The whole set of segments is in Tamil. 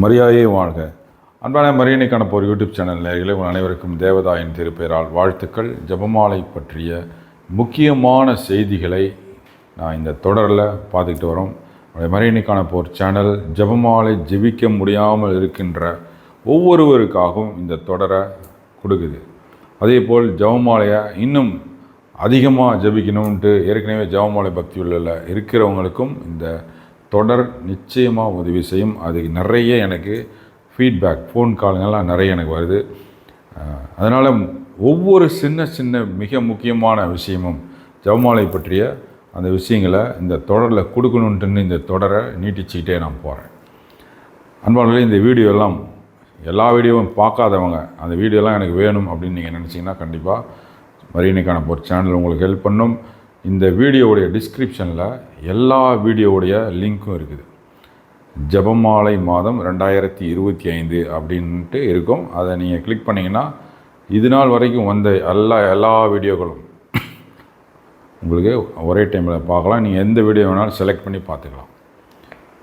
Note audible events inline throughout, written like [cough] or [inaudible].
மரியாதையை வாழ்க. அன்பான மரியணைக்கான போர் யூடியூப் சேனல் நேர்களை உங்கள் அனைவருக்கும் தேவதாயின் திருப்பெயரால் வாழ்த்துக்கள். ஜெபமாலை பற்றிய முக்கியமான செய்திகளை நான் இந்த தொடரில் பார்த்துக்கிட்டு வரோம். மரியணைக்கான போர் சேனல் ஜெபமாலை ஜெபிக்க முடியாமல் இருக்கின்ற ஒவ்வொருவருக்காகவும் இந்த தொடரை கொடுக்குது. அதே போல் ஜபமாலையை இன்னும் அதிகமாக ஜெபிக்கணும்ன்ட்டு ஏற்கனவே ஜெபமாலை பக்தி உள்ள இருக்கிறவங்களுக்கும் இந்த தொடர் நிச்சயமாக உதவி செய்யும். அது நிறைய எனக்கு ஃபீட்பேக் ஃபோன் காலுங்கள்லாம் நிறைய எனக்கு வருது. அதனால் ஒவ்வொரு சின்ன சின்ன மிக முக்கியமான விஷயமும் ஜவமாலை பற்றிய அந்த விஷயங்களை இந்த தொடரில் கொடுக்கணுன்ட்டுன்னு இந்த தொடரை நீட்டிச்சுக்கிட்டே நான் போகிறேன் அன்பாளர்களே இந்த வீடியோலாம் எல்லா வீடியோவும் பார்க்காதவங்க அந்த வீடியோலாம் எனக்கு வேணும் அப்படின்னு நீங்கள் நினச்சிங்கன்னா கண்டிப்பாக மரியனுக்கான ஒரு சேனல் உங்களுக்கு ஹெல்ப் பண்ணும். இந்த வீடியோவுடைய டிஸ்கிரிப்ஷனில் எல்லா வீடியோவுடைய லிங்க்கும் இருக்குது. ஜெபமாலை மாதம் ரெண்டாயிரத்தி இருபத்தி ஐந்து அப்படின்ட்டு இருக்கும். அதை நீங்கள் கிளிக் பண்ணிங்கன்னா இது நாள் வரைக்கும் வந்த எல்லா எல்லா வீடியோக்களும் உங்களுக்கு ஒரே டைமில் பார்க்கலாம். நீங்கள் எந்த வீடியோ வேணாலும் செலக்ட் பண்ணி பார்த்துக்கலாம்.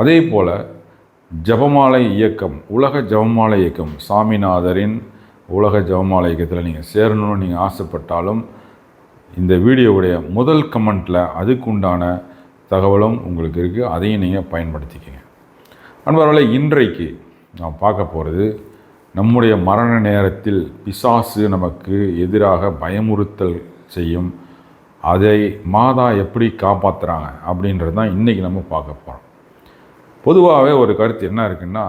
அதே போல் ஜபமாலை இயக்கம் உலக ஜபமாலை இயக்கம் சாமிநாதரின் உலக ஜபமாலை இயக்கத்தில் நீங்கள் சேரணும்னு நீங்கள் ஆசைப்பட்டாலும் இந்த வீடியோவுடைய முதல் கமெண்ட்டில் அதுக்கு உண்டான தகவலும் உங்களுக்கு இருக்குது அதையும் நீங்கள் பயன்படுத்திக்கங்க. அன்பர்களே இன்றைக்கு நான் பார்க்க போகிறது நம்முடைய மரண நேரத்தில் பிசாசு நமக்கு எதிராக பயமுறுத்தல் செய்யும் அதை மாதா எப்படி காப்பாற்றுறாங்க அப்படின்றது தான் இன்றைக்கி நம்ம பார்க்க போகிறோம் பொதுவாகவே ஒரு கருத்து என்ன இருக்குன்னா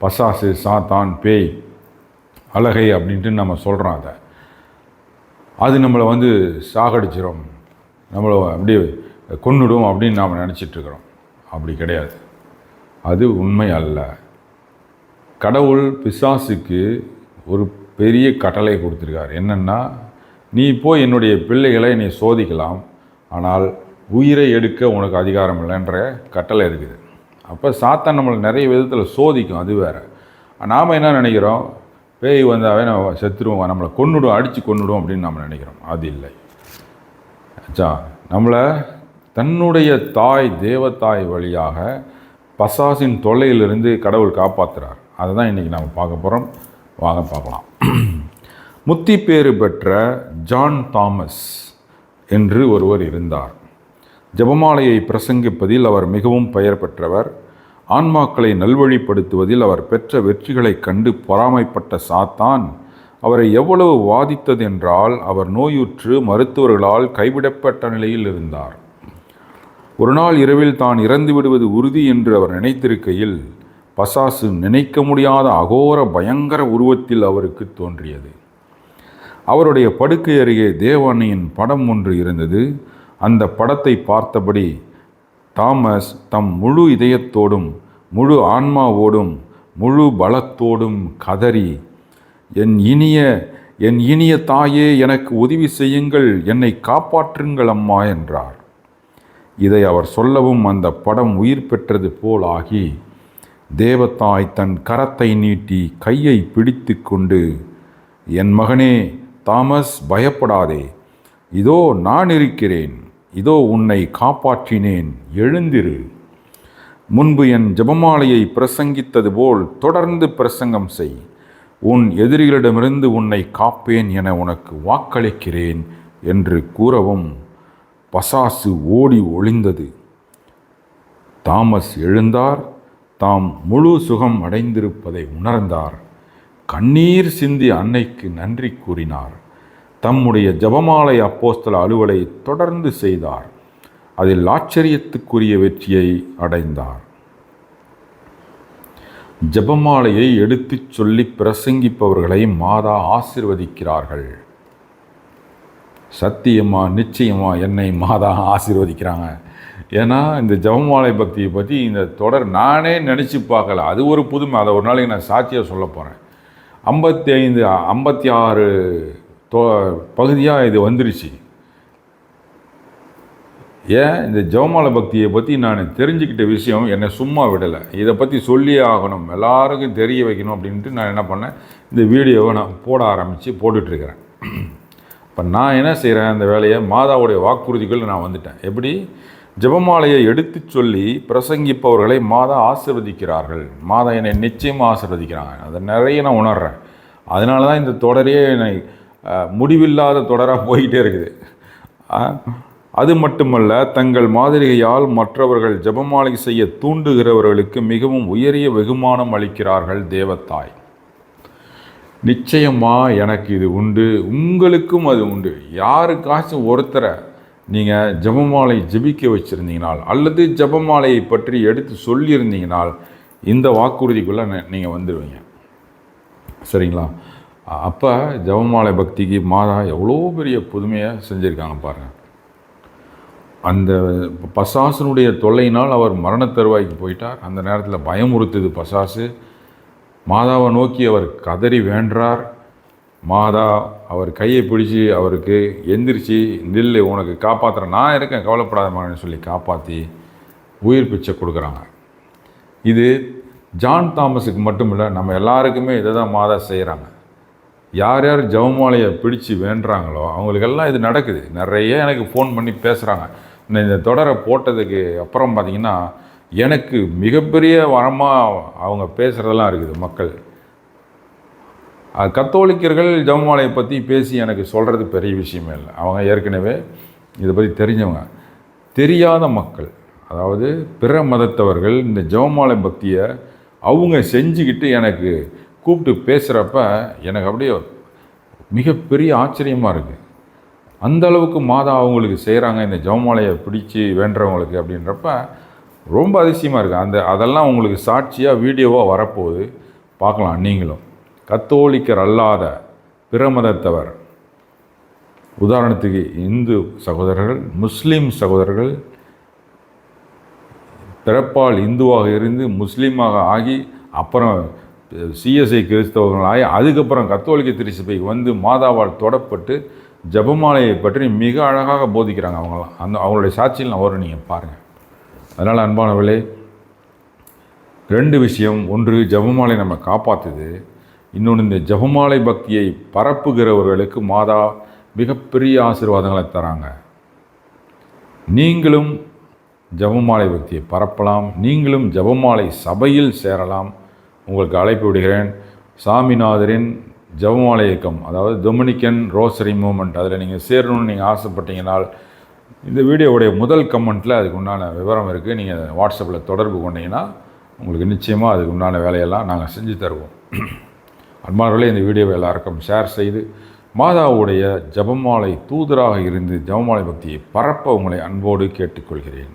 பசாசு சாத்தான் பேய் அழகை அப்படின்ட்டு நம்ம சொல்கிறோம் அதை. அது நம்மளை வந்து சாகடிச்சிடும் நம்மளை அப்படியே கொன்னுடும் அப்படின்னு நாம் நினச்சிட்ருக்குறோம் அப்படி கிடையாது. அது உண்மை அல்ல. கடவுள் பிசாசுக்கு ஒரு பெரிய கட்டளை கொடுத்துருக்கார். என்னென்னா நீ போய் என்னுடைய பிள்ளைகளை நீ சோதிக்கலாம். ஆனால் உயிரை எடுக்க உனக்கு அதிகாரம் இல்லைன்ற கட்டளை இருக்குது. அப்போ சாத்தான் நம்மளை நிறைய விதத்தில் சோதிக்கும். அது வேறு. நாம் என்ன நினைக்கிறோம்? பேய் வந்தாவே நம்ம செத்துருவோம் நம்மளை கொன்னுடும் அடித்து கொன்னுடும் அப்படின்னு நம்ம நினைக்கிறோம். அது இல்லை. ஆச்சா நம்மளை தன்னுடைய தாய் தேவத்தாய் வழியாக பசாசின் தொல்லையிலிருந்து கடவுள் காப்பாற்றுறார் அதை தான் இன்றைக்கி நம்ம பார்க்க போகிறோம் வாங்க பார்க்கலாம். [clears throat] முத்தி பேறு பெற்ற ஜான் தாமஸ் என்று ஒருவர் இருந்தார். ஜபமாலையை பிரசங்கிப்பதில் அவர் மிகவும் பெயர் பெற்றவர். ஆன்மாக்களை நல்வழிப்படுத்துவதில் அவர் பெற்ற வெற்றிகளைக் கண்டு பொறாமைப்பட்ட சாத்தான். அவரை எவ்வளவு வாதித்தது என்றால் அவர் நோயுற்று மருத்துவர்களால் கைவிடப்பட்ட நிலையில் இருந்தார். ஒரு நாள் இரவில் தான் இறந்து விடுவது உறுதி என்று அவர் நினைத்திருக்கையில் பசாசு நினைக்க முடியாத அகோர பயங்கர உருவத்தில் அவருக்கு தோன்றியது. அவருடைய படுக்கை அருகே தேவானியின் படம் ஒன்று இருந்தது. அந்த படத்தை பார்த்தபடி தாமஸ் தம் முழு இதயத்தோடும் முழு ஆன்மாவோடும் முழு பலத்தோடும் கதறி என் இனிய என் இனிய தாயே எனக்கு உதவி செய்யுங்கள் என்னை காப்பாற்றுங்கள் அம்மா என்றார். இதை அவர் சொல்லவும் அந்த படம் உயிர் பெற்றது போல் ஆகி தேவத்தாய் தன் கரத்தை நீட்டி கையை பிடித்து கொண்டு என் மகனே தாமஸ் பயப்படாதே. இதோ நான் இருக்கிறேன். இதோ உன்னை காப்பாற்றினேன் எழுந்திரு. முன்பு என் ஜபமாலையை பிரசங்கித்தது போல் தொடர்ந்து பிரசங்கம் செய். உன் எதிரிகளிடமிருந்து உன்னை காப்பேன் என உனக்கு வாக்களிக்கிறேன் என்று கூறவும் பசாசு ஓடி ஒளிந்தது. தாமஸ் எழுந்தார். தாம் முழு சுகம் அடைந்திருப்பதை உணர்ந்தார். கண்ணீர் சிந்தி அன்னைக்கு நன்றி கூறினார். தம்முடைய ஜபமாலை அப்போஸ்தல அலுவலை தொடர்ந்து செய்தார். அதில் ஆச்சரியத்துக்குரிய வெற்றியை அடைந்தார். ஜபமாலையை எடுத்துச் சொல்லி பிரசங்கிப்பவர்களை மாதா ஆசிர்வதிக்கிறார்கள். சத்தியமா நிச்சயமா என்னை மாதா ஆசீர்வதிக்கிறாங்க. ஏன்னா இந்த ஜபமாலை பக்தியை பற்றி இந்த தொடர் நானே நினச்சி பார்க்கல. அது ஒரு புதுமை. அதை ஒரு நாளைக்கு நான் சாட்சியாக சொல்ல போகிறேன் ஐம்பத்தி ஐந்து ஐம்பத்தி ஆறு தோ பகுதியாக இது வந்துருச்சு. ஏன் இந்த ஜெவமால பக்தியை பற்றி நான் தெரிஞ்சுக்கிட்ட விஷயம் என்னை சும்மா விடலை. இதை பற்றி சொல்லியே ஆகணும். எல்லாருக்கும் தெரிய வைக்கணும் அப்படின்ட்டு நான் என்ன பண்ணேன்? இந்த வீடியோவை நான் போட ஆரம்பித்து போட்டுட்ருக்கிறேன். இப்போ நான் என்ன செய்கிறேன் அந்த வேலையை மாதாவுடைய வாக்குறுதிகள் நான் வந்துட்டேன். எப்படி? ஜெபமாலையை எடுத்துச் சொல்லி பிரசங்கிப்பவர்களை மாதா ஆசிர்வதிக்கிறார்கள். மாதா என்னை நிச்சயமாக ஆசிர்வதிக்கிறாங்க. அதை நிறைய நான் உணர்கிறேன் அதனால தான் இந்த தொடரையே என்னை முடிவில்லாத தொடராக போயிட்டே இருக்குது. அது மட்டுமல்ல தங்கள் மாதிரியால் மற்றவர்கள் ஜெபமாலை செய்ய தூண்டுகிறவர்களுக்கு மிகவும் உயரிய வெகுமானம் அளிக்கிறார்கள் தேவத்தாய். நிச்சயமா எனக்கு இது உண்டு உங்களுக்கும் அது உண்டு. யாருக்காச்சும் ஒருத்தரை நீங்கள் ஜபமாலை ஜெபிக்க வச்சுருந்தீங்கனால் அல்லது ஜெபமாலையை பற்றி எடுத்து சொல்லியிருந்தீங்கனால் இந்த வாக்குறுதிக்குள்ளே நீங்கள் வந்துடுவீங்க சரிங்களா? அப்போ ஜெபமாலை பக்திக்கு மாதா எவ்வளோ பெரிய புதுமையை செஞ்சுருக்காங்க பாருங்கள் அந்த பசாசனுடைய தொல்லையினால் அவர் மரண தருவாய்க்கு போயிட்டார். அந்த நேரத்தில் பயமுறுத்துது பசாசு. மாதாவை நோக்கி அவர் கதறி வேண்டார் மாதா அவர் கையை பிடிச்சி அவருக்கு எந்திரிச்சு நில்லு உனக்கு காப்பாற்றுற நான் இருக்கேன் கவலைப்படாத மகன் சொல்லி காப்பாற்றி உயிர் பிச்சை கொடுக்குறாங்க. இது ஜான் தாமஸுக்கு மட்டும் இல்லை நம்ம எல்லாருக்குமே இதை தான் மாதா செய்கிறாங்க யார் யார் ஜவமாலையை பிடிச்சு வேண்டுறாங்களோ அவங்களுக்கெல்லாம் இது நடக்குது. நிறைய எனக்கு ஃபோன் பண்ணி பேசுகிறாங்க இந்த தொடரை போட்டதுக்கு அப்புறம் பார்த்தீங்கன்னா எனக்கு மிகப்பெரிய வரமாக அவங்க பேசுகிறதெல்லாம் இருக்குது மக்கள். கத்தோலிக்கர்கள் ஜெபமாலையை பற்றி பேசி எனக்கு சொல்கிறது பெரிய விஷயமே இல்லை. அவங்க ஏற்கனவே இதை பற்றி தெரிஞ்சவங்க. தெரியாத மக்கள். அதாவது பிற மதத்தவர்கள் இந்த ஜவமாலை பக்தியை அவங்க செஞ்சுக்கிட்டு எனக்கு கூப்பிட்டு பேசுகிறப்ப எனக்கு அப்படியே மிகப்பெரிய ஆச்சரியமாக இருக்குது அந்த அளவுக்கு மாதா அவங்களுக்கு செய்கிறாங்க இந்த ஜவமாலையை பிடிச்சி வேண்டுறவங்களுக்கு அப்படின்றப்ப ரொம்ப அதிசயமாக இருக்குது அந்த அதெல்லாம் உங்களுக்கு சாட்சியாக வீடியோவாக வரப்போகுது. பார்க்கலாம் நீங்களும். கத்தோலிக்கர் அல்லாத பிற மதத்தவர் உதாரணத்துக்கு இந்து சகோதரர்கள் முஸ்லீம் சகோதரர்கள் பிறப்பால் இந்துவாக இருந்து முஸ்லீமாக ஆகி அப்புறம் சிஎஸ்ஐ கிறிஸ்தவர்களாகி அதுக்கப்புறம் கத்தோலிக்க திருச்சபைக்கு வந்து மாதாவால் தொடப்பட்டு ஜெபமாலையை பற்றி மிக அழகாக போதிக்கிறாங்க அவங்களாம். அந்த அவங்களுடைய சாட்சியில் நான் வரும் நீங்கள் பாருங்கள் அதனால் அன்பானவர்களே ரெண்டு விஷயம். ஒன்று ஜபமாலை நம்ம காப்பாற்றுது இன்னொன்று இந்த ஜெபமாலை பக்தியை பரப்புகிறவர்களுக்கு மாதா மிகப்பெரிய ஆசீர்வாதங்களை தராங்க. நீங்களும் ஜெபமாலை பக்தியை பரப்பலாம். நீங்களும் ஜெபமாலை சபையில் சேரலாம். உங்களுக்கு அழைப்பு விடுகிறேன். சாமிநாதரின் ஜெபமாலை இயக்கம் அதாவது டொமினிக்கன் ரோசரி மூமெண்ட் அதில் நீங்கள் சேரணும்னு நீங்கள் ஆசைப்பட்டீங்கனால் இந்த வீடியோவுடைய முதல் கமெண்ட்டில் அதுக்கு உண்டான விவரம் இருக்குது நீங்கள் வாட்ஸ்அப்பில் தொடர்பு கொண்டீங்கன்னா உங்களுக்கு நிச்சயமாக அதுக்கு உண்டான வேலையெல்லாம் நாங்கள் செஞ்சு தருவோம். அன்பார்களே இந்த வீடியோவை எல்லாருக்கும் ஷேர் செய்து மாதாவுடைய ஜெபமாலை தூதராக இருந்து ஜெபமாலை பக்தியை பரப்ப உங்களை அன்போடு கேட்டுக்கொள்கிறேன்.